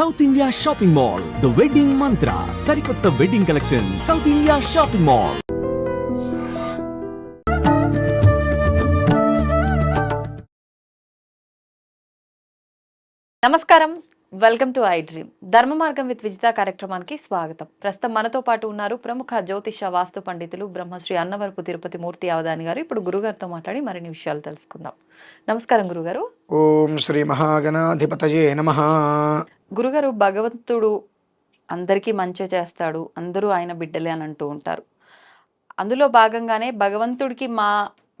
South India shopping mall the wedding Mantra సరికొత్త wedding collection south India shopping mall నమస్కారం. Welcome to I dream Dharma Margam with Vijitha కార్యక్రమానికి స్వాగతం. ప్రస్తుతం మనతో పాటు ఉన్నారు ప్రముఖ జ్యోతిష వాస్తు పండితులు బ్రహ్మశ్రీ అన్నవరపు తిరుపతి మూర్తి అవధాని గారు. ఇప్పుడు గురుగారితో మాట్లాడి మరిన్ని విషయాలు తెలుసుకుందాం. నమస్కారం గురుగారు. ఓం శ్రీ మహాగణాధిపతయే నమ. గురుగారు భగవంతుడు అందరికీ మంచి చేస్తాడు అందరూ ఆయన బిడ్డలే అని అంటూ ఉంటారు. అందులో భాగంగానే భగవంతుడికి మా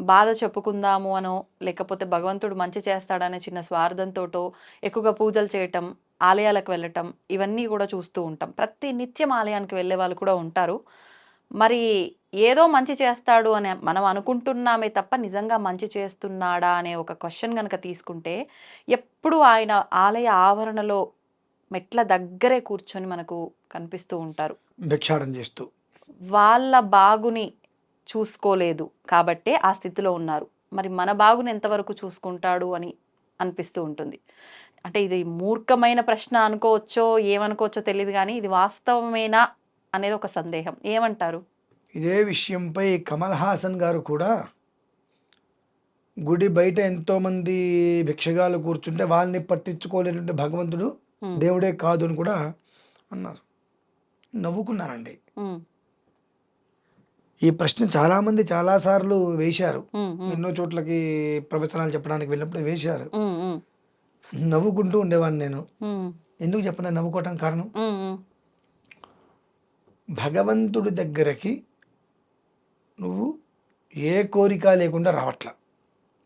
బాధ చెప్పుకుందాము అనో లేకపోతే భగవంతుడు మంచి చేస్తాడనే చిన్న స్వార్థంతోటో ఎక్కువగా పూజలు చేయటం ఆలయాలకు వెళ్ళటం ఇవన్నీ కూడా చూస్తూ ఉంటాం. ప్రతి నిత్యం ఆలయానికి వెళ్ళే వాళ్ళు కూడా ఉంటారు. మరి ఏదో మంచి చేస్తాడు అని మనం అనుకుంటున్నామే తప్ప నిజంగా మంచి చేస్తున్నాడా అనే ఒక క్వశ్చన్ కనుక తీసుకుంటే ఎప్పుడు ఆయన ఆలయ ఆవరణలో మెట్ల దగ్గరే కూర్చొని మనకు కనిపిస్తూ ఉంటారు. భిక్షాటం చేస్తూ. వాళ్ళ బాగుని చూసుకోలేదు కాబట్టే ఆ స్థితిలో ఉన్నారు. మరి మన బాగుని ఎంతవరకు చూసుకుంటాడు అని అనిపిస్తూ ఉంటుంది. అంటే ఇది మూర్ఖమైన ప్రశ్న అనుకోవచ్చో ఏమనుకోవచ్చో తెలియదు కానీ ఇది వాస్తవమేనా అనేది ఒక సందేహం. ఏమంటారు? ఇదే విషయంపై కమల్ హాసన్ గారు కూడా గుడి బయట ఎంతోమంది భిక్షగాలు కూర్చుంటే వాళ్ళని పట్టించుకోలేటువంటి భగవంతుడు దేవుడే కాదు అని కూడా అన్నారు. నవ్వుకున్నారండి. ఈ ప్రశ్న చాలామంది చాలాసార్లు వేశారు. ఉమ్, ఉమ్, ఎన్నో చోట్లకి ప్రవచనాలు చెప్పడానికి వెళ్ళినప్పుడు వేశారు. నవ్వుకుంటూ ఉండేవాడిని నేను. ఎందుకు చెప్పండి నవ్వుకోవటానికి కారణం? భగవంతుడి దగ్గరకి నువ్వు ఏ కోరిక లేకుండా రావట్లా.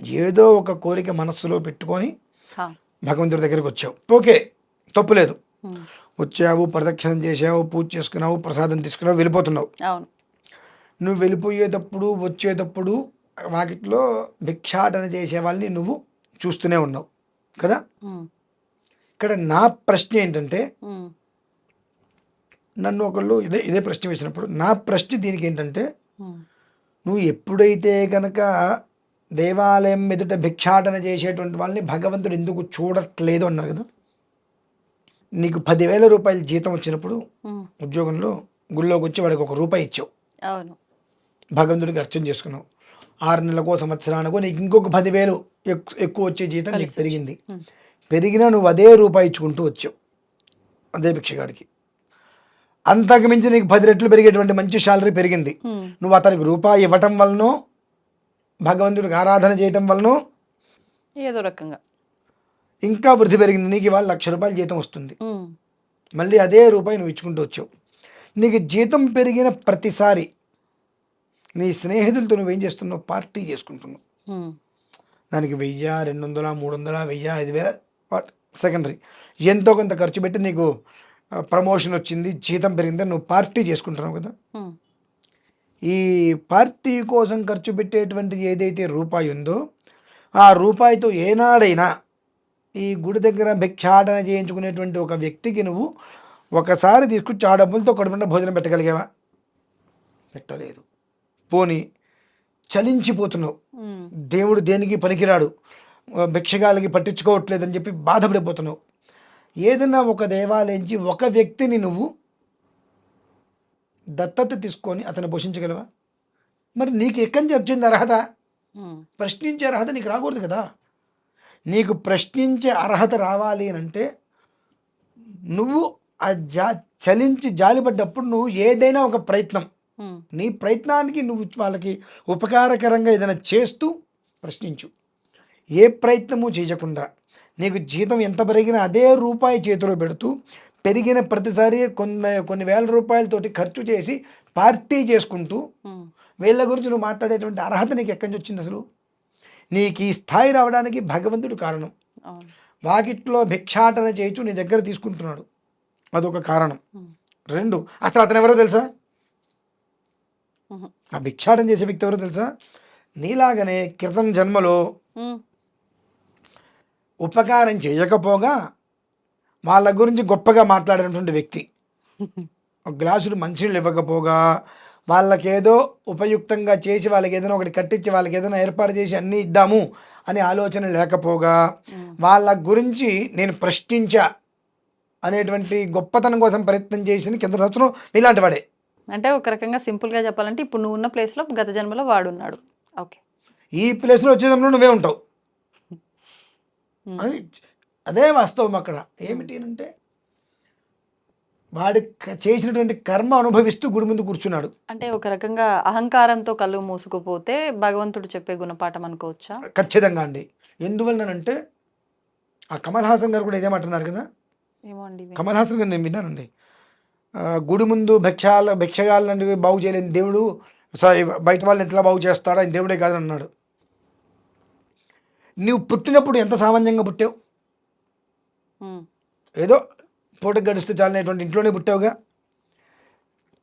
ఏదో ఒక కోరిక మనస్సులో పెట్టుకొని భగవంతుడి దగ్గరికి వచ్చావు. ఓకే. తప్పులేదు వచ్చావు ప్రదక్షిణం చేసావు పూజ చేసుకున్నావు ప్రసాదం తీసుకున్నావు వెళ్ళిపోతున్నావు. నువ్వు వెళ్ళిపోయేటప్పుడు వచ్చేటప్పుడు వాకిట్లో భిక్షాటన చేసే వాళ్ళని నువ్వు చూస్తూనే ఉన్నావు. కదా? ఇక్కడ నా ప్రశ్న ఏంటంటే నన్ను ఒకళ్ళు ఇదే ఇదే ప్రశ్న వేసినప్పుడు నా ప్రశ్న దీనికి ఏంటంటే నువ్వు ఎప్పుడైతే కనుక దేవాలయం ఎదుట భిక్షాటన చేసేటువంటి వాళ్ళని భగవంతుడు ఎందుకు చూడట్లేదు అన్నారు కదా? నీకు పదివేల రూపాయల జీతం వచ్చినప్పుడు ఉద్యోగంలో గుళ్ళోకి వచ్చి వాడికి ఒక రూపాయి ఇచ్చావు. అవును. భగవంతుడికి అర్చన చేసుకున్నావు. ఆరు నెలలకో సంవత్సరానికో నీకు ఇంకొక పదివేలు ఎక్కు- ఎక్కువ వచ్చే జీతం నీకు పెరిగింది. పెరిగినా నువ్వు అదే రూపాయి ఇచ్చుకుంటూ వచ్చావు. అదే భిక్షగాడికి అంతకు మించి నీకు పది రెట్లు పెరిగేటువంటి మంచి శాలరీ పెరిగింది. నువ్వు అతనికి రూపాయి ఇవ్వటం వలనో భగవంతుడికి ఆరాధన చేయటం వలనో ఏదో రకంగా. ఇంకా వృద్ధి పెరిగింది. నీకు ఇవాళ లక్ష రూపాయల జీతం వస్తుంది. మళ్ళీ అదే రూపాయి నువ్వు ఇచ్చుకుంటూ వచ్చావు. నీకు జీతం పెరిగిన ప్రతిసారి నీ స్నేహితులతో నువ్వేం చేస్తున్నావు? పార్టీ చేసుకుంటున్నావు. దానికి వెయ్యి రెండు వందల మూడు వందల వెయ్యి ఐదు వేల సెకండరీ. ఎంతో కొంత ఖర్చు పెట్టి నీకు ప్రమోషన్ వచ్చింది జీతం పెరిగిందని నువ్వు పార్టీ చేసుకుంటున్నావు కదా. ఈ పార్టీ కోసం ఖర్చు పెట్టేటువంటి ఏదైతే రూపాయి ఉందో ఆ రూపాయితో ఏనాడైనా ఈ గుడి దగ్గర భిక్షాటన చేయించుకునేటువంటి ఒక వ్యక్తికి నువ్వు ఒకసారి తీసుకొచ్చి ఆ డబ్బులతో కడుపుండా భోజనం పెట్టగలిగావా? పెట్టలేదు. పోని చలించిపోతున్నావు. దేవుడు దేనికి పనికిరాడు? భిక్షగాలకి పట్టించుకోవట్లేదని చెప్పి బాధపడిపోతున్నావు. ఏదైనా ఒక దేవాలయించి ఒక వ్యక్తిని నువ్వు దత్తత తీసుకొని అతను పోషించగలవా? మరి నీకు ఎక్కడి నుంచి వచ్చింది అర్హత? ప్రశ్నించే అర్హత నీకు రాకూడదు కదా. నీకు ప్రశ్నించే అర్హత రావాలి అని అంటే నువ్వు ఆ జా చలించి జాలిపడ్డప్పుడు నువ్వు ఏదైనా ఒక ప్రయత్నం. నీ ప్రయత్నానికి నువ్వు వాళ్ళకి ఉపకారకరంగా ఏదైనా చేస్తూ ప్రశ్నించు. ఏ ప్రయత్నము చేయకుండా నీకు జీతం ఎంత పెరిగినా అదే రూపాయి చేతిలో పెడుతూ పెరిగిన ప్రతిసారి కొన్ని కొన్ని వేల రూపాయలతోటి ఖర్చు చేసి పార్టీ చేసుకుంటూ వీళ్ళ గురించి నువ్వు మాట్లాడేటువంటి అర్హత నీకు ఎక్కడి నుంచి వచ్చింది అసలు? నీకు ఈ స్థాయి రావడానికి భగవంతుడు కారణం. వాకిట్లో భిక్షాటన చేయించు నీ దగ్గర తీసుకుంటున్నాడు. అదొక కారణం. రెండు అసలు అతను ఎవరో తెలుసా ఆ భిక్షాటన చేసే వ్యక్తి ఎవరో తెలుసా? నీలాగనే క్రితం జన్మలో ఉపకారం చేయకపోగా వాళ్ళ గురించి గొప్పగా మాట్లాడినటువంటి వ్యక్తి. ఒక గ్లాసులు మంచినీళ్ళు ఇవ్వకపోగా వాళ్ళకేదో ఉపయుక్తంగా చేసి వాళ్ళకి ఏదైనా ఒకటి కట్టించి వాళ్ళకి ఏదైనా ఏర్పాటు చేసి అన్నీ ఇద్దాము అనే ఆలోచన లేకపోగా వాళ్ళ గురించి నేను ప్రశ్నించా అనేటువంటి గొప్పతనం కోసం ప్రయత్నం చేసింది కింద సంవత్సరం నీలాంటి వాడే. అంటే ఒక రకంగా సింపుల్గా చెప్పాలంటే ఇప్పుడు నువ్వు ఉన్న ప్లేస్లో గత జన్మలో వాడున్నాడు ఓకే. ఈ ప్లేస్లో వచ్చేటప్పుడు నువ్వే ఉంటావు. అదే వాస్తవం అక్కడ. ఏమిటి అంటే వాడి చేసినటువంటి కర్మ అనుభవిస్తూ గుడి ముందు కూర్చున్నాడు. అంటే ఒక రకంగా అహంకారంతో కళ్ళు మూసుకుపోతే భగవంతుడు చెప్పే గుణపాఠం అనుకోవచ్చా? ఖచ్చితంగా అండి. ఎందువలనంటే ఆ కమల్ హాసన్ గారు కూడా ఇదేమంటున్నారు కదా. కమల్ హాసన్ గారు నేను విన్నానండి. గుడి ముందు భిక్షాల భిక్షగాళ్ళని బాగు చేయలేని దేవుడు బయట వాళ్ళని ఎట్లా బాగు చేస్తాడో? ఆయన దేవుడే కాదని అన్నాడు. నువ్వు పుట్టినప్పుడు ఎంత సామాన్యంగా పుట్టావు. ఏదో పూట గడిస్తే చాలనేటువంటి ఇంట్లోనే పుట్టావుగా.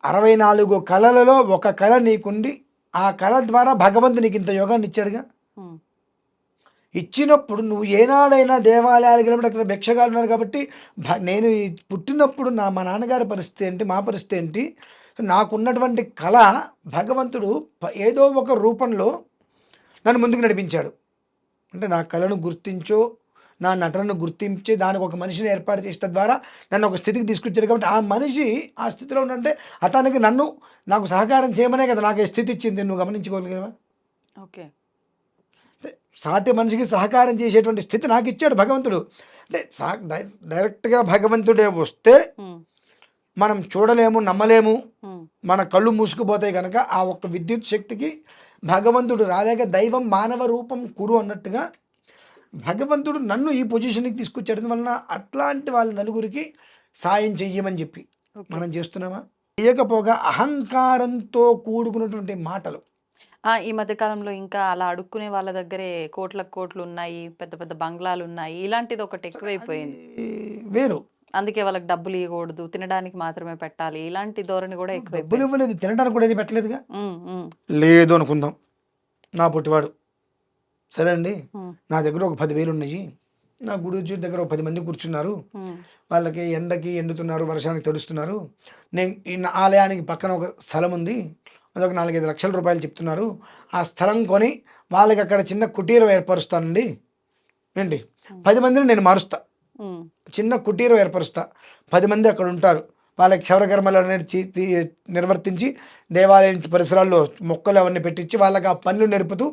అరవై నాలుగు కళలలో ఒక కళ నీకుండి ఆ కళ ద్వారా భగవంతుడు నీకు ఇంత యోగాన్ని ఇచ్చాడుగా. ఇచ్చినప్పుడు నువ్వు ఏనాడైనా దేవాలయాలకు వెళ్ళినప్పుడు అక్కడ భిక్షగాలు ఉన్నారు కాబట్టి భ- నేను పుట్టినప్పుడు నా మా నాన్నగారి పరిస్థితి ఏంటి మా పరిస్థితి ఏంటి? నాకున్నటువంటి కళ భగవంతుడు ఏదో ఒక రూపంలో నన్ను ముందుకు నడిపించాడు. అంటే నా కళను గుర్తించో నా నటనను గుర్తించి దానికి ఒక మనిషిని ఏర్పాటు చేసిన ద్వారా నన్ను ఒక స్థితికి తీసుకొచ్చాడు కాబట్టి ఆ మనిషి ఆ స్థితిలో ఉండంటే అతనికి నన్ను నాకు సహకారం చేయమనే కదా నాకు స్థితి ఇచ్చింది. నువ్వు గమనించుకోగలిగావా? ఓకే. సాటి మనిషికి సహకారం చేసేటువంటి స్థితి నాకు ఇచ్చాడు భగవంతుడు. అంటే డైరెక్ట్గా భగవంతుడే వస్తే. మనం చూడలేము నమ్మలేము. మన కళ్ళు మూసుకుపోతాయి కనుక ఆ ఒక్క విద్యుత్ శక్తికి భగవంతుడు రాలేక దైవం మానవ రూపం కురు అన్నట్టుగా భగవంతుడు నన్ను ఈ పొజిషన్కి తీసుకొచ్చేయడం వలన అట్లాంటి వాళ్ళ నలుగురికి సాయం చెయ్యమని చెప్పి. మనం చేస్తున్నామా? చేయకపోగా అహంకారంతో కూడుకున్నటువంటి మాటలు. ఆ, ఈ మధ్య కాలంలో ఇంకా అలా అడుక్కునే వాళ్ళ దగ్గరే కోట్లకు కోట్లు ఉన్నాయి పెద్ద పెద్ద బంగ్లాలు ఉన్నాయి. ఇలాంటిది ఒకటి ఎక్కువైపోయింది. వేరు. అందుకే వాళ్ళకి డబ్బులు ఇవ్వకూడదు తినడానికి మాత్రమే పెట్టాలి. ఇలాంటి ధోరణి కూడా డబ్బులు ఎక్కువైపోయింది ఇవ్వలేదు తినడానికి కూడా ఏది పెట్టలేదుగా? లేదు అనుకుందాం. నా పుట్టివాడు. సరే అండి నా దగ్గర ఒక పదివేలు ఉన్నాయి. నా గుడి దగ్గర ఒక పది మంది కూర్చున్నారు. వాళ్ళకి ఎండకి ఎండుతున్నారు వర్షానికి తడుస్తున్నారు. నేను ఆలయానికి పక్కన ఒక స్థలం ఉంది. అదొక నాలుగైదు లక్షల రూపాయలు చెప్తున్నారు. ఆ స్థలం కొని వాళ్ళకి అక్కడ చిన్న కుటీరం ఏర్పరుస్తానండి. ఏంటి? పది మందిని నేను మారుస్తా. చిన్న కుటీరం ఏర్పరుస్తా. పది మంది అక్కడ ఉంటారు. వాళ్ళకి క్షవరకర్మలు అనేది నిర్వర్తించి దేవాలయం పరిసరాల్లో మొక్కలు అవన్నీ పెట్టించి వాళ్ళకి ఆ పనులు నేర్పుతూ.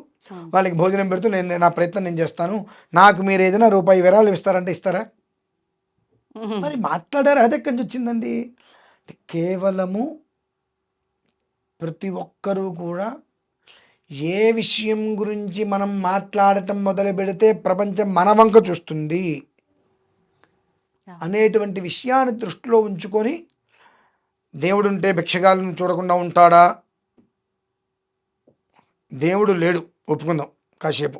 వాళ్ళకి భోజనం పెడుతూ నేను నా ప్రయత్నం నేను చేస్తాను. నాకు మీరు ఏదైనా రూపాయి విరాళం ఇస్తారంటే ఇస్తారా? మరి మాట్లాడారు అది నుంచి వచ్చిందండి. కేవలము ప్రతి ఒక్కరూ కూడా ఏ విషయం గురించి మనం మాట్లాడటం మొదలు పెడితే ప్రపంచం మన వంక చూస్తుంది. అనేటువంటి విషయాన్ని దృష్టిలో ఉంచుకొని దేవుడు ఉంటే భిక్షగాలను చూడకుండా ఉంటాడా? దేవుడు లేడు. ఒప్పుకుందాం. కాసేపు.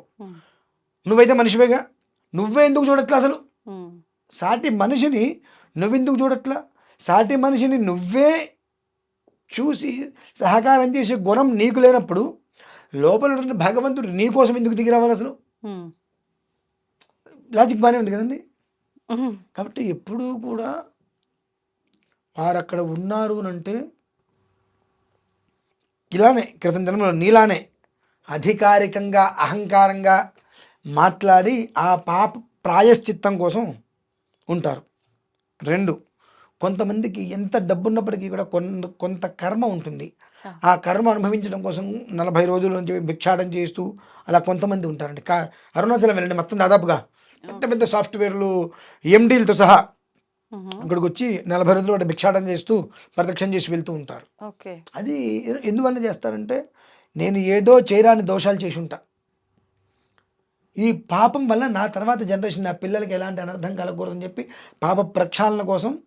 నువ్వైతే మనిషివేగా? నువ్వే ఎందుకు చూడట్లా అసలు? సాటి మనిషిని నువ్వెందుకు చూడట్లా? సాటి మనిషిని నువ్వే చూసి సహకారం చేసే గుణం నీకు లేనప్పుడు లోపల ఉన్న భగవంతుడు నీ కోసం ఎందుకు దిగి రావాలి అసలు? లాజిక్ బాగానే ఉంది కదండి? కాబట్టి ఎప్పుడూ కూడా వారు అక్కడ ఉన్నారు అని అంటే ఇలానే క్రితం జన్మలో నీలానే అధికారికంగా అహంకారంగా మాట్లాడి ఆ పాప ప్రాయశ్చిత్తం కోసం ఉంటారు. రెండు కొంతమందికి ఎంత డబ్బు ఉన్నప్పటికీ కూడా కొంత కొంత కర్మ ఉంటుంది. ఆ. కర్మ అనుభవించడం కోసం నలభై రోజుల నుంచి భిక్షాటం చేస్తూ అలా కొంతమంది ఉంటారండి. కా అరుణాచలం వెళ్ళండి మొత్తం దాదాపుగా పెద్ద పెద్ద సాఫ్ట్వేర్లు ఎండీలతో సహా ఇక్కడికి వచ్చి నలభై రోజులు వాటి భిక్షాటం చేస్తూ ప్రదక్షిణ చేసి వెళ్తూ ఉంటారు. అది ఎందువల్ల చేస్తారంటే నేను ఏదో చేయరాని దోషాలు చేసి ఉంటా ఈ పాపం వల్ల నా తర్వాత జనరేషన్ నా పిల్లలకి ఎలాంటి అనర్థం కలగకూడదని చెప్పి పాప ప్రక్షాళన కోసం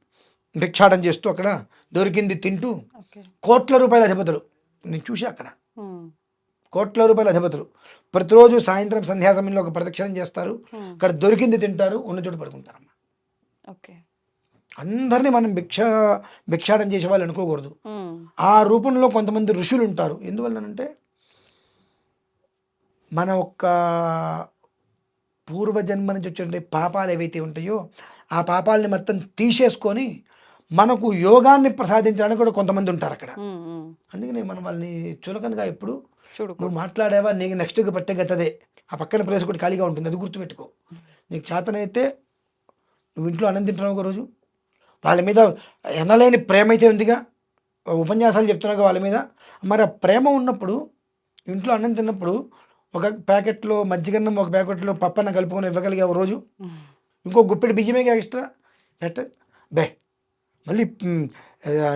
భిక్షాటం చేస్తూ అక్కడ దొరికింది తింటూ కోట్ల రూపాయల అధిపతులు. నేను చూసి అక్కడ. కోట్ల రూపాయల అధిపతులు. ప్రతిరోజు సాయంత్రం సంధ్యా సమయంలో ఒక ప్రదక్షిణం చేస్తారు. అక్కడ దొరికింది తింటారు ఉన్న చోటు పడుకుంటారమ్మ. ఓకే. అందరినీ మనం భిక్ష భిక్షాటం చేసే వాళ్ళు అనుకోకూడదు ఆ రూపంలో కొంతమంది ఋషులు ఉంటారు ఎందువల్లనంటే మన యొక్క పూర్వజన్మ నుంచి వచ్చే పాపాలు ఏవైతే ఉంటాయో ఆ పాపాలని మొత్తం తీసేసుకొని మనకు యోగాన్ని ప్రసాదించడానికి కూడా కొంతమంది ఉంటారు అక్కడ. అందుకని మనం వాళ్ళని చులకనగా ఎప్పుడు నువ్వు మాట్లాడావా? నీకు నెక్స్ట్కి పట్టే గతదే ఆ పక్కన ప్లేస్ ఒకటి ఖాళీగా ఉంటుంది. అది గుర్తుపెట్టుకో. నీకు చేతనైతే నువ్వు ఇంట్లో అన్నం తింటున్నావు ఒక రోజు. వాళ్ళ మీద ఎనలేని ప్రేమ అయితే ఉందిగా? ఉపన్యాసాలు చెప్తున్నాగా వాళ్ళ మీద. మరి ఆ ప్రేమ ఉన్నప్పుడు ఇంట్లో అన్నం తిన్నప్పుడు ఒక ప్యాకెట్లో మజ్జిగన్నం ఒక ప్యాకెట్లో పప్పన్న కలుపుకొని ఇవ్వగలిగే ఒక రోజు? ఇంకో గుప్పెడు బియ్యమే ఎక్స్ట్రా? పెట్ట. బే. మళ్ళీ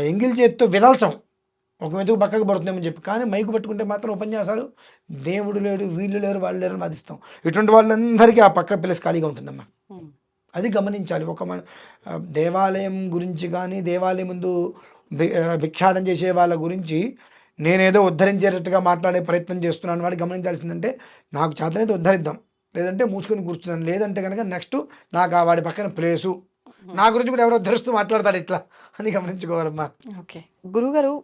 ఎంగిల్ చేతితో విదల్చం ఒక మెతుకు పక్కకు పడుతుందేమని చెప్పి. కానీ మైకు పట్టుకుంటే మాత్రం ఉపన్యాసాలు దేవుడు లేడు వీళ్ళు లేరు వాళ్ళు లేరు అని ఇటువంటి వాళ్ళందరికీ ఆ పక్క ప్లేస్ ఖాళీగా ఉంటుందమ్మా. అది గమనించాలి. ఒక మన దేవాలయం గురించి కానీ దేవాలయం ముందు భిక్షాటం చేసే వాళ్ళ గురించి నేనేదో ఉద్ధరించేటట్టుగా మాట్లాడే ప్రయత్నం చేస్తున్నాను. వాడు గమనించాల్సిందంటే నాకు చేతనైతే ఉద్ధరిద్దాం. లేదంటే మూసుకొని కూర్చున్నాను. లేదంటే కనుక నెక్స్ట్ నాకు ఆ వాడి పక్కన ప్లేసు నా గురించి కూడా ఎవరో ధరిస్తూ మాట్లాడతాడు ఇట్లా. అని గమనించుకోవాలమ్మా. ఓకే. గురుగారు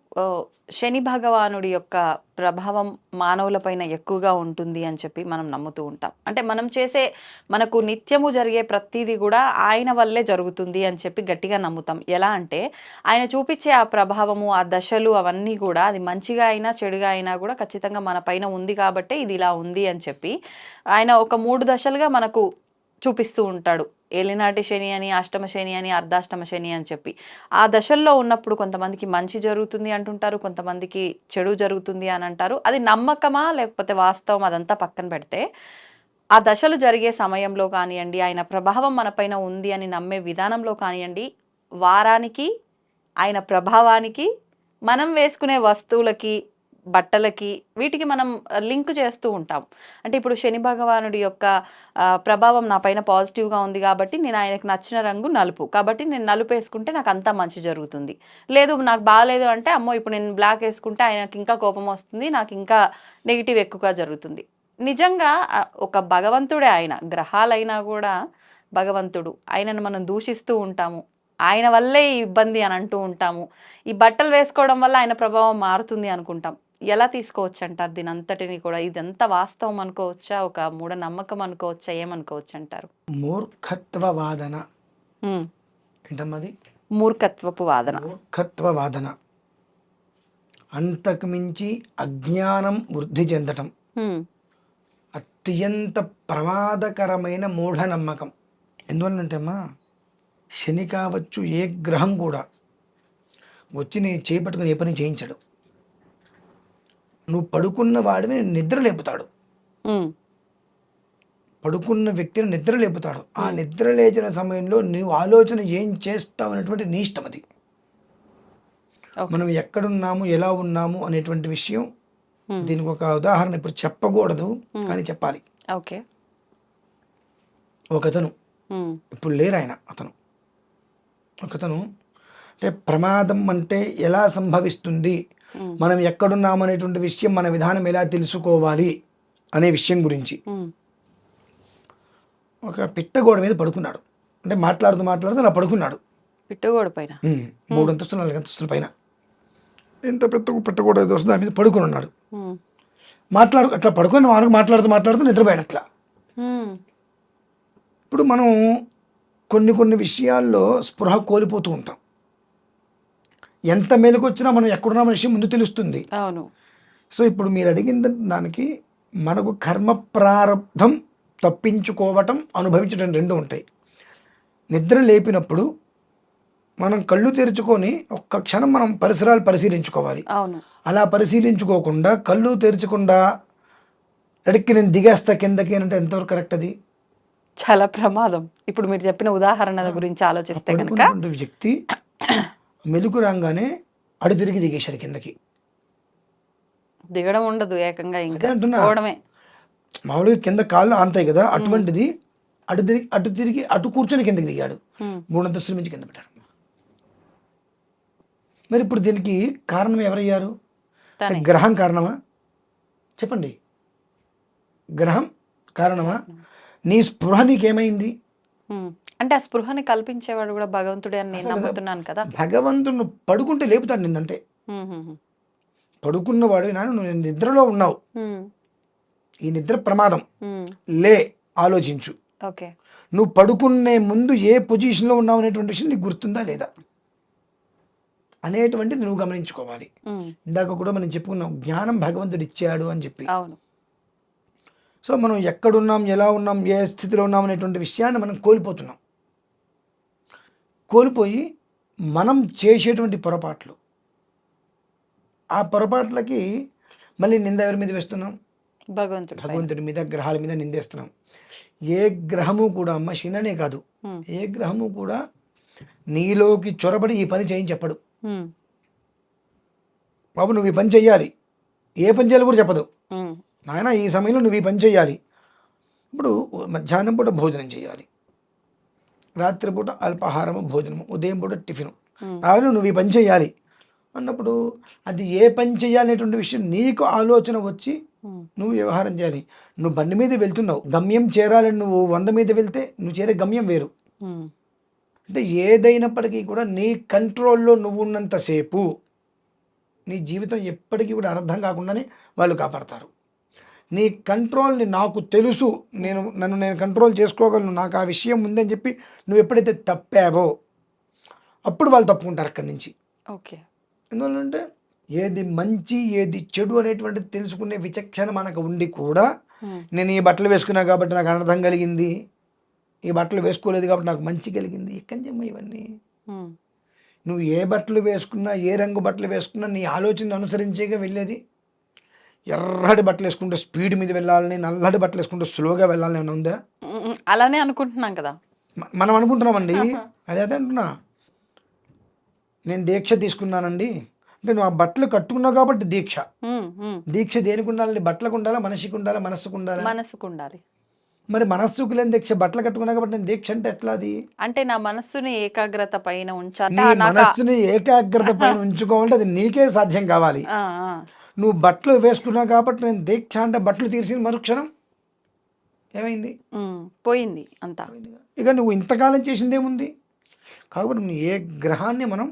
శని భగవానుడి యొక్క ప్రభావం మానవులపైన ఎక్కువగా ఉంటుంది అని చెప్పి మనం నమ్ముతూ ఉంటాం. అంటే మనం చేసే మనకు నిత్యము జరిగే ప్రతిదీ కూడా ఆయన వల్లే జరుగుతుంది అని చెప్పి గట్టిగా నమ్ముతాం. ఎలా అంటే ఆయన చూపించే ఆ ప్రభావము ఆ దశలు అవన్నీ కూడా అది మంచిగా అయినా చెడుగా అయినా కూడా ఖచ్చితంగా మన పైన ఉంది కాబట్టి ఇది ఇలా ఉంది అని చెప్పి ఆయన ఒక మూడు దశలుగా మనకు చూపిస్తూ ఉంటాడు. ఏలినాటి శని అని అష్టమ శని అని అర్ధాష్టమ శని అని చెప్పి. ఆ దశల్లో ఉన్నప్పుడు కొంతమందికి మంచి జరుగుతుంది అంటుంటారు కొంతమందికి చెడు జరుగుతుంది అని అంటారు. అది నమ్మకమా లేకపోతే వాస్తవం అదంతా పక్కన పెడితే ఆ దశలు జరిగే సమయంలో కానివ్వండి ఆయన ప్రభావం మనపైన ఉంది అని నమ్మే విధానంలో కానివ్వండి వారానికి ఆయన ప్రభావానికి మనం వేసుకునే వస్తువులకి బట్టలకి వీటికి మనం లింక్ చేస్తూ ఉంటాం. అంటే ఇప్పుడు శని భగవానుడి యొక్క ప్రభావం నా పైన పాజిటివ్గా ఉంది కాబట్టి నేను ఆయనకు నచ్చిన రంగు నలుపు. కాబట్టి నేను నలుపు వేసుకుంటే నాకు అంతా మంచి జరుగుతుంది. లేదు నాకు బాగాలేదు అంటే అమ్మో ఇప్పుడు నేను బ్లాక్ వేసుకుంటే ఆయనకి ఇంకా కోపం వస్తుంది నాకు ఇంకా నెగిటివ్ ఎక్కువగా జరుగుతుంది. నిజంగా ఒక భగవంతుడే ఆయన. గ్రహాలైనా కూడా భగవంతుడు. ఆయనను మనం దూషిస్తూ ఉంటాము. ఆయన వల్లే ఈ ఇబ్బంది అని అంటూ ఉంటాము. ఈ బట్టలు వేసుకోవడం వల్ల ఆయన ప్రభావం మారుతుంది అనుకుంటాం. ఎలా తీసుకోవచ్చు అంటారు దీని అంతటిని కూడా ఇదంతా వాస్తవం అనుకోవచ్చా? ఒక మూఢనమ్మకం అనుకోవచ్చా? ఏమనుకోవచ్చు అంటారు మూర్ఖత్వ వాదన ఏంటమ్మది? మూర్ఖత్వపు వాదన. మూర్ఖత్వ వాదన అంతకు మించి అజ్ఞానం వృద్ధి చెందటం. అత్యంత ప్రమాదకరమైన మూఢనమ్మకం. ఎందువల్లంటే అమ్మా శని కావచ్చు ఏ గ్రహం కూడా వచ్చి నీ చేపట్టుకుని ఏ పని చేయించడు. నువ్వు పడుకున్న వాడిని నిద్ర లేపుతాడు. పడుకున్న వ్యక్తిని నిద్ర లేపుతాడు. ఆ నిద్ర లేచిన సమయంలో నువ్వు ఆలోచన ఏం చేస్తావు అనేటువంటి నీ ఇష్టం అది. మనం ఎక్కడున్నాము ఎలా ఉన్నాము అనేటువంటి విషయం దీనికి ఒక ఉదాహరణ ఇప్పుడు చెప్పకూడదు కానీ చెప్పాలి. ఓకే. ఒకతను ఇప్పుడు లేరు ఆయన అతను. ఒకతను అంటే ప్రమాదం అంటే ఎలా సంభవిస్తుంది? మనం ఎక్కడున్నాము అనేటువంటి విషయం మన విధానం ఎలా తెలుసుకోవాలి అనే విషయం గురించి. ఒక పిట్టగోడ మీద పడుకున్నాడు. అంటే మాట్లాడుతూ మాట్లాడుతూ అలా పడుకున్నాడు. పిట్టుగోడ పైన? మూడు అంతస్తులు నాలుగు అంతస్తుల పైన. ఎంత పెద్ద పెట్టకూడదు ఏదో దాని మీద పడుకొని ఉన్నాడు. మాట్లాడు అట్లా పడుకొని వారు మాట్లాడుతూ మాట్లాడుతూ నిద్రపోయాడు అట్లా. ఇప్పుడు మనం కొన్ని కొన్ని విషయాల్లో స్పృహ కోల్పోతూ ఉంటాం. ఎంత మేలుకు వచ్చినా మనం ఎక్కడున్నాం అనే విషయం ముందు తెలుస్తుంది. అవును. సో ఇప్పుడు మీరు అడిగిన దానికి మనకు కర్మ ప్రారంధం తప్పించుకోవటం అనుభవించడం రెండు ఉంటాయి. నిద్ర లేపినప్పుడు మనం కళ్ళు తెరుచుకొని ఒక్క క్షణం మనం పరిసరాలు పరిశీలించుకోవాలి. అవును. అలా పరిశీలించుకోకుండా కళ్ళు తెరచకుండా ఎడక్కి నేను దిగేస్తా కిందకి అంటే ఎంతవరకు కరెక్ట్ అది? చాలా ప్రమాదం. ఇప్పుడు మీరు చెప్పిన ఉదాహరణ గురించి ఆలోచిస్తే కనుక వ్యక్తి మెలుకు రాగానే అడు తిరిగి దిగేశాడు కిందకి. దిగడం ఉండదు ఏకంగా అదే ఇంకా అంటున్నా. పోవడమే. మామూలుగా కింద కాళ్ళు ఆంతాయి కదా అటువంటిది అటు తిరిగి అటు తిరిగి అటు కూర్చొని కిందకి దిగాడు. ఉమ్, మూడు అంతస్తుల నుంచి కింద పెట్టాడు. మరి ఇప్పుడు దీనికి కారణం ఎవరయ్యారు? గ్రహం కారణమా? చెప్పండి. గ్రహం కారణమా? నీ స్పృహ నీకేమైంది? అంటే ఆ స్పృహని కల్పించేవాడు కూడా భగవంతుడే అని నేను నమ్ముతున్నాను కదా. భగవంతుడు పడుకుంటే లేపుతాడు నిన్నంతే. పడుకున్నవాడు నాన్న నువ్వు నిద్రలో ఉన్నావు. ఈ నిద్ర ప్రమాదం. లే ఆలోచించు. ఓకే. నువ్వు పడుకునే ముందు ఏ పొజిషన్లో ఉన్నావు అనేటువంటి విషయం నీకు గుర్తుందా లేదా? అనేటువంటిది నువ్వు గమనించుకోవాలి. ఇందాక కూడా మనం చెప్పుకున్నాం జ్ఞానం భగవంతుడు ఇచ్చాడు అని చెప్పి. సో మనం ఎక్కడున్నాం ఎలా ఉన్నాం ఏ స్థితిలో ఉన్నాం అనేటువంటి విషయాన్ని మనం కోల్పోతున్నాం. కోల్పోయి మనం చేసేటువంటి పొరపాట్లు. ఆ పొరపాట్లకి మళ్ళీ నింద ఎవరి మీద వేస్తున్నాం? భగవంతుడు. భగవంతుడి మీద గ్రహాల మీద నిందేస్తున్నాం. ఏ గ్రహము కూడా అమ్మ శననే కాదు. ఏ గ్రహము కూడా నీలోకి చొరబడి ఈ పని చేయని చెప్పడు. బాబు నువ్వు ఈ పని చెయ్యాలి. ఏ పని చేయాలి కూడా చెప్పదు. నాయన ఈ సమయంలో నువ్వు ఈ పని చేయాలి ఇప్పుడు మధ్యాహ్నం పూట భోజనం చేయాలి రాత్రిపూట అల్పాహారము భోజనము ఉదయం పూట టిఫిన్. రాత్రి నువ్వు ఈ పని చేయాలి అన్నప్పుడు అది ఏ పని చేయాలనేటువంటి విషయం నీకు ఆలోచన వచ్చి నువ్వు వ్యవహారం చేయాలి. నువ్వు బండి మీద వెళ్తున్నావు. గమ్యం చేరాలని నువ్వు వంద మీద వెళ్తే నువ్వు చేరే గమ్యం వేరు. అంటే ఏదైనప్పటికీ కూడా నీ కంట్రోల్లో నువ్వు ఉన్నంతసేపు నీ జీవితం ఎప్పటికీ కూడా అర్థం కాకుండానే వాళ్ళు కాపాడతారు. నీ కంట్రోల్ని నాకు తెలుసు. నేను నన్ను నేను కంట్రోల్ చేసుకోగలను. నాకు ఆ విషయం ఉందని చెప్పి నువ్వు ఎప్పుడైతే తప్పావో అప్పుడు వాళ్ళు తప్పుకుంటారు అక్కడి నుంచి. ఓకే. ఎందువల్లంటే ఏది మంచి ఏది చెడు అనేటువంటిది తెలుసుకునే విచక్షణ మనకు ఉండి కూడా నేను ఈ బట్టలు వేసుకున్నా కాబట్టి నాకు అనర్థం కలిగింది. ఈ బట్టలు వేసుకోలేదు కాబట్టి నాకు మంచి కలిగింది. ఎక్కడి నుంచి అమ్మా ఇవన్నీ? నువ్వు ఏ బట్టలు వేసుకున్నా ఏ రంగు బట్టలు వేసుకున్నా నీ ఆలోచన అనుసరించేగా వెళ్ళేది ఎర్రటి బట్టలు వేసుకుంటే స్పీడ్ మీద వెళ్ళాలని నల్లటి బట్టలు వేసుకుంటే స్లోగా వెళ్ళాలని ఏమైనా ఉందా? అలానే అనుకుంటున్నాం కదా. మనం అనుకుంటున్నామండి. అదే అదే అంటున్నా. నేను దీక్ష తీసుకున్నానండి. అంటే నువ్వు ఆ బట్టలు కట్టుకున్నావు కాబట్టి దీక్ష. దీక్ష దేనికి ఉండాలి బట్టలకు ఉండాలా? మనిషికి ఉండాలా? మనస్సుకు ఉండాలా? మనసుకు ఉండాలి. మరి మనస్సుకు లేని దీక్ష బట్టలు కట్టుకున్నా కాబట్టి నేను దీక్ష అంటే ఎట్లా అది? అంటే నా మనస్సుని ఏకాగ్రత పైన ఉంచాలి. నీ మనస్సుని ఏకాగ్రత పైన ఉంచుకోవాలంటే అది నీకే సాధ్యం కావాలి. నువ్వు బట్టలు వేసుకున్నావు కాబట్టి నేను దీక్ష అంటే బట్టలు తీర్చింది మరుక్షణం. ఏమైంది? పోయింది అంతా. ఇక నువ్వు ఇంతకాలం చేసింది ఏముంది? కాబట్టి నువ్వు ఏ గ్రహాన్ని మనం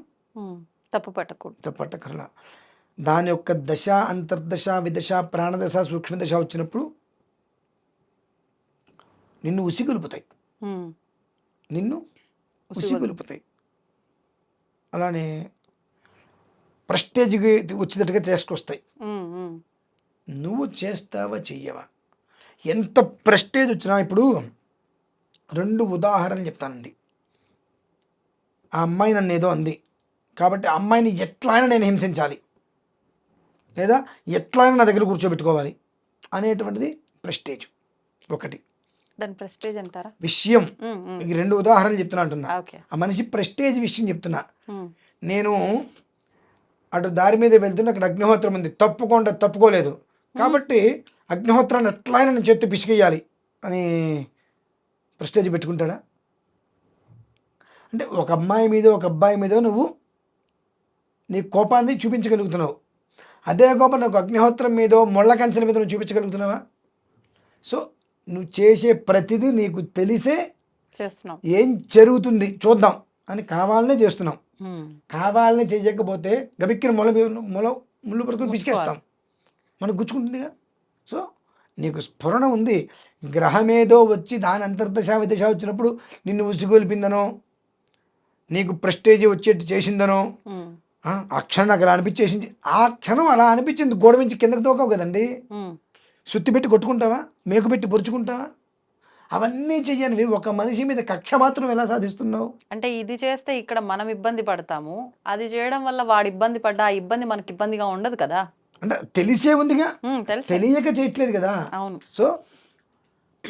తప్పు పట్టకూడదు. పట్టకర్లా. దాని యొక్క దశ అంతర్దశ విదశ ప్రాణదశ సూక్ష్మదశ వచ్చినప్పుడు నిన్ను ఉసిగొలుపుతాయి. నిన్ను ఉసిగొలుపుతాయి. అలానే ప్రెస్టేజ్కి వచ్చేటట్టుగా తీసుకొస్తాయి. నువ్వు చేస్తావా చెయ్యవా? ఎంత ప్రెస్టేజ్ వచ్చినా ఇప్పుడు రెండు ఉదాహరణలు చెప్తానండి. ఆ అమ్మాయి నన్ను ఏదో అంది. కాబట్టి ఆ అమ్మాయిని ఎట్లా అయినా నేను హింసించాలి. లేదా ఎట్లా అయినా నా దగ్గర కూర్చోబెట్టుకోవాలి అనేటువంటిది ప్రెస్టేజ్ ఒకటి. దాని ప్రెస్టేజ్ అంటారా? విషయం. రెండు ఉదాహరణలు చెప్తున్నా అంటున్నా. ఆ మనిషి ప్రెస్టేజ్ విషయం చెప్తున్నా. నేను అటు దారి మీద వెళ్తున్న అక్కడ అగ్నిహోత్రం ఉంది. తప్పుకుండా తప్పుకోలేదు. కాబట్టి అగ్నిహోత్రాన్ని ఎట్లయినా నేను చేత్తో పిసికేయాలి అని ప్రెస్టేజ్ పెట్టుకుంటాడా? అంటే ఒక అమ్మాయి మీద ఒక అబ్బాయి మీద నువ్వు నీ కోపాన్ని చూపించగలుగుతున్నావు. అదే కోపం నాకు అగ్నిహోత్రం మీదో ముళ్ళ కంచెల మీద నువ్వు చూపించగలుగుతున్నావా? సో నువ్వు చేసే ప్రతిదీ నీకు తెలిసే ఏం జరుగుతుంది చూద్దాం అని కావాలనే చేస్తున్నాం ఉమ్, కావాలని చేయకపోతే గబిక్కిన మొల మీద- మొల ముళ్ళు పడుకుని పిసికేస్తాం. మనకు గుచ్చుకుంటుందిగా. సో నీకు స్ఫురణ ఉంది. గ్రహమేదో వచ్చి దాని అంతర్దశ విదశ వచ్చినప్పుడు నిన్ను ఉసిగొల్పిందనో నీకు ప్రెస్టేజ్ వచ్చేట్టు చేసిందనో ఆ, క్షణం నాకు అలా అనిపించేసింది. ఆ క్షణం అలా అనిపించింది. గోడ నుంచి కిందకి తోకావు కదండి. సుత్తి పెట్టి కొట్టుకుంటావా? మేకు పెట్టి పొరుచుకుంటావా అవన్నీ చెయ్యనివి. ఒక మనిషి మీద కక్ష మాత్రం ఎలా సాధిస్తున్నావు? అంటే ఇది చేస్తే ఇక్కడ మనం ఇబ్బంది పడతాము. అది చేయడం వల్ల వాడు ఇబ్బంది పడ్డా ఆ ఇబ్బంది మనకి ఇబ్బందిగా ఉండదు కదా. అంటే తెలిసే ఉందిగా. తెలియక చేయట్లేదు కదా. అవును. సో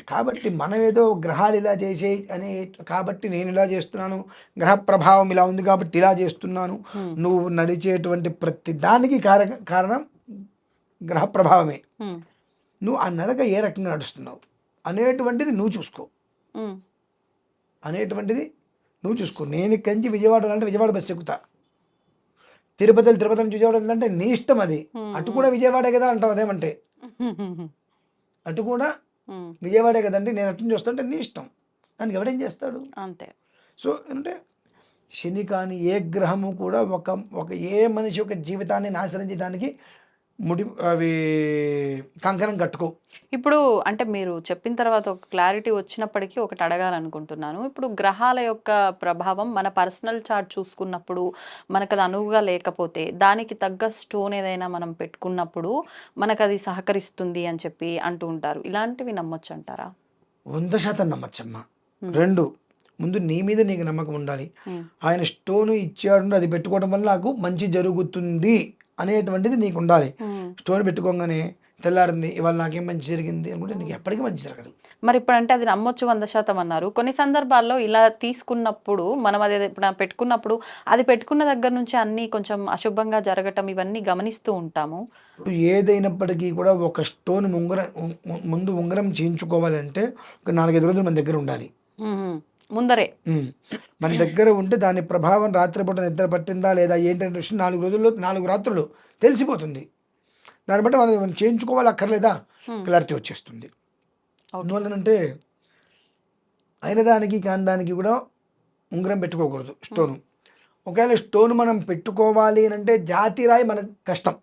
కాబట్టి మనం ఏదో గ్రహాలు ఇలా చేసే అనే కాబట్టి నేను ఇలా చేస్తున్నాను. గ్రహ ప్రభావం ఇలా ఉంది కాబట్టి ఇలా చేస్తున్నాను. నువ్వు నడిచేటువంటి ప్రతి దానికి కారణం గ్రహ ప్రభావమే. నువ్వు ఆ నడక ఏ రకంగా నడుస్తున్నావు? అనేటువంటిది నువ్వు చూసుకో. అనేటువంటిది నువ్వు చూసుకో. నేను నుంచి విజయవాడ అంటే విజయవాడ బస్సు ఎక్కుతా. తిరుపతి తిరుపతి నుంచి విజయవాడ వెళ్ళాలంటే నీ ఇష్టం అది. అటు కూడా విజయవాడే కదా అంటావు అదేమంటే? అటు కూడా విజయవాడే కదండి నేను అటు నుంచి వస్తుంటే నీ ఇష్టం. దానికి ఎవడేం చేస్తాడు? అంతే. సో అంటే శని కానీ ఏ గ్రహము కూడా ఒక ఒక ఏ మనిషి యొక్క జీవితాన్ని నాశనం చేయడానికి ముడి అవి కంకణం కట్టుకో. ఇప్పుడు అంటే మీరు చెప్పిన తర్వాత ఒక క్లారిటీ వచ్చినప్పటికీ ఒకటి అడగాలనుకుంటున్నాను. ఇప్పుడు గ్రహాల యొక్క ప్రభావం మన పర్సనల్ చార్ట్ చూసుకున్నప్పుడు మనకు అది అనువుగా లేకపోతే దానికి తగ్గ స్టోన్ ఏదైనా మనం పెట్టుకున్నప్పుడు మనకు అది సహకరిస్తుంది అని చెప్పి అంటూ ఉంటారు. ఇలాంటివి నమ్మొచ్చు అంటారా వంద శాతం నమ్మచ్చమ్మా. రెండు ముందు నీ మీద నీకు నమ్మకం ఉండాలి. ఆయన స్టోన్ ఇచ్చాడు అది పెట్టుకోవడం వల్ల నాకు మంచి జరుగుతుంది అనేటువంటిది నీకు ఉండాలి. స్టోన్ పెట్టుకోగానే తెల్లారింది ఇవాళ నాకేం మంచి జరిగింది అనుకుంటే నీకు ఎప్పటికీ మంచి జరగదు. మరి ఇప్పుడు అంటే అది నమ్మొచ్చు వంద శాతం అన్నారు. కొన్ని సందర్భాల్లో ఇలా తీసుకున్నప్పుడు మనం అది ఇప్పుడు పెట్టుకున్నప్పుడు అది పెట్టుకున్న దగ్గర నుంచి అన్ని కొంచెం అశుభంగా జరగటం ఇవన్నీ గమనిస్తూ ఉంటాము. ఏదైనప్పటికీ కూడా ఒక స్టోన్ ఉంగరం ముందు ఉంగరం చేయించుకోవాలంటే ఒక నాలుగైదు రోజులు మన దగ్గర ఉండాలి. ముందరే. మన దగ్గర ఉంటే దాని ప్రభావం రాత్రిపూట నిద్ర పట్టిందా లేదా ఏంటంటే విషయం నాలుగు రోజుల్లో నాలుగు రాత్రులు తెలిసిపోతుంది. దాన్ని బట్టి మనం మనం చేయించుకోవాలి అక్కర్లేదా క్లారిటీ వచ్చేస్తుంది. అందువల్లనంటే అయిన దానికి కాని దానికి కూడా ఉంగరం పెట్టుకోకూడదు. స్టోను. ఒకవేళ స్టోన్ మనం పెట్టుకోవాలి అని అంటే జాతిరాయి మనకు కష్టం.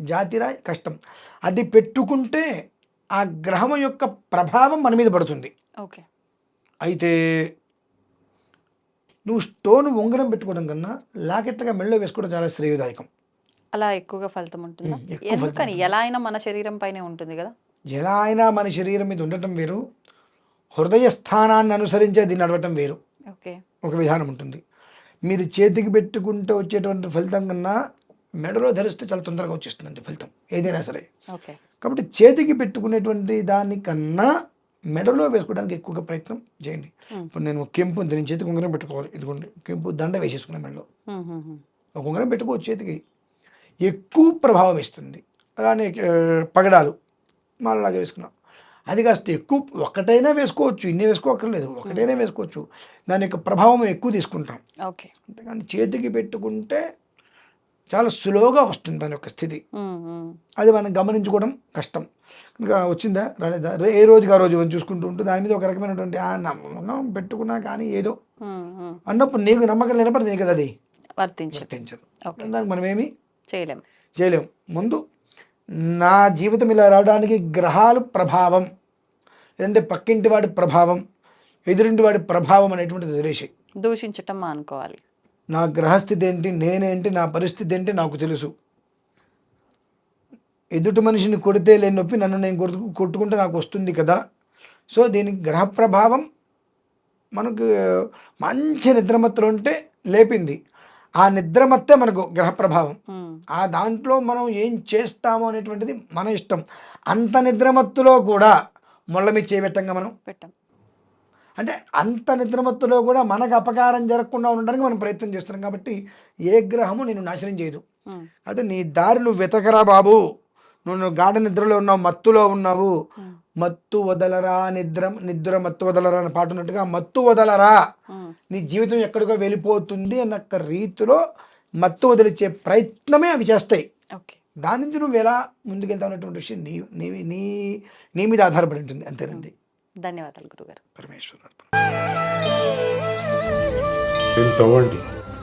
జాతిరాయి కష్టం. అది పెట్టుకుంటే ఆ గ్రహం యొక్క ప్రభావం మన మీద పడుతుంది. ఓకే. అయితే నువ్వు స్టోన్ ఉంగరం పెట్టుకోవడం కన్నా లాకెట్గా మెళ్ళో వేసుకోవడం చాలా శ్రేయదాయకం. అలా ఎక్కువగా ఫలితం ఉంటుందా? ఎందుకని. ఎలా అయినా మన శరీరం పైనే ఉంటుంది కదా? ఎలా అయినా మన శరీరం మీద ఉండటం వేరు. హృదయ స్థానాన్ని అనుసరించే దీన్ని నడవటం వేరు. ఓకే. ఒక విధానం ఉంటుంది. మీరు చేతికి పెట్టుకుంటే వచ్చేటువంటి ఫలితం కన్నా మెడలో ధరిస్తే చాలా తొందరగా వచ్చేస్తుందండి ఫలితం ఏదైనా సరే. ఓకే. కాబట్టి చేతికి పెట్టుకునేటువంటి దానికన్నా మెడలో వేసుకోవడానికి ఎక్కువగా ప్రయత్నం చేయండి. ఇప్పుడు నేను కెంపు నేను చేతికి ఉంగరం పెట్టుకోవాలి. ఇదిగోండి కెంపు దండ వేసేసుకున్నాను మెడలో. ఒక ఉంగరం పెట్టుకోవచ్చు చేతికి. ఎక్కువ ప్రభావం ఇస్తుంది. అలానే పగడాలు మాలలాగా వేసుకున్నాం. అది కాస్త ఎక్కువ ఒకటైనా వేసుకోవచ్చు ఇన్ని వేసుకోక్కర్లేదు ఒకటైనా వేసుకోవచ్చు. దాని యొక్క ప్రభావం ఎక్కువ తీసుకుంటాం. ఓకే. అంతేకాని చేతికి పెట్టుకుంటే చాలా సులువుగా వస్తుంది దాని యొక్క స్థితి. ఉమ్, ఉమ్. అది మనం గమనించుకోవడం కష్టం. ఇంకా వచ్చిందా? రాలేదా? ఏ రోజుకి ఆ రోజు మనం చూసుకుంటూ ఉంటూ దాని మీద ఒక రకమైనటువంటి ఆ నమ్మకం పెట్టుకున్నా కానీ ఏదో. అన్నప్పుడు నీకు నమ్మకం లేనప్పుడు నీకు కదా అది. వర్తించదు. దానికి మనం చేయలేం చేయలేము. ముందు నా జీవితం ఇలా రావడానికి గ్రహాలు ప్రభావం లేదంటే పక్కింటి వాడి ప్రభావం ఎదురింటి వాడి ప్రభావం అనేటువంటిది వదిలేసాయి దూషించటం మానుకోవాలి. నా గ్రహస్థితి ఏంటి నేనేంటి నా పరిస్థితి ఏంటి నాకు తెలుసు. ఎదుటి మనిషిని కొడితే లేని నొప్పి నన్ను నేను కొట్టు కొట్టుకుంటే నాకు వస్తుంది కదా. సో దీనికి గ్రహ ప్రభావం మనకు మంచి నిద్రమత్తులు ఉంటే లేపింది. ఆ నిద్రమత్తే మనకు గ్రహ ప్రభావం ఆ దాంట్లో మనం ఏం చేస్తాము అనేటువంటిది మన ఇష్టం. అంత నిద్రమత్తులో కూడా ముళ్ళ మీద చేయబెట్టంగా మనం. పెట్టాం. అంటే అంత నిద్రమత్తులో కూడా మనకు అపకారం జరగకుండా ఉండడానికి మనం ప్రయత్నం చేస్తున్నాం కాబట్టి ఏ గ్రహము నేను నాశనం చేయదు. అయితే నీ దారి నువ్వు వెతకరా బాబు. నువ్వు గాఢ నిద్రలో ఉన్నావు మత్తులో ఉన్నావు. మత్తు వదలరా నిద్ర నిద్ర మత్తు వదలరా అని పాట ఉన్నట్టుగా మత్తు వదలరా. నీ జీవితం ఎక్కడికో వెళ్ళిపోతుంది అన్న రీతిలో మత్తు వదిలిచ్చే ప్రయత్నమే అవి చేస్తాయి. ఓకే. దాని నుంచి నువ్వు ఎలా ముందుకెళ్తావు అనేటువంటి విషయం నీ నీ నీ నీ మీద ఆధారపడి ఉంటుంది. అంతేనండి. ధన్యవాదాలు గురుగారు. పరమేశ్వర తవ్వండి.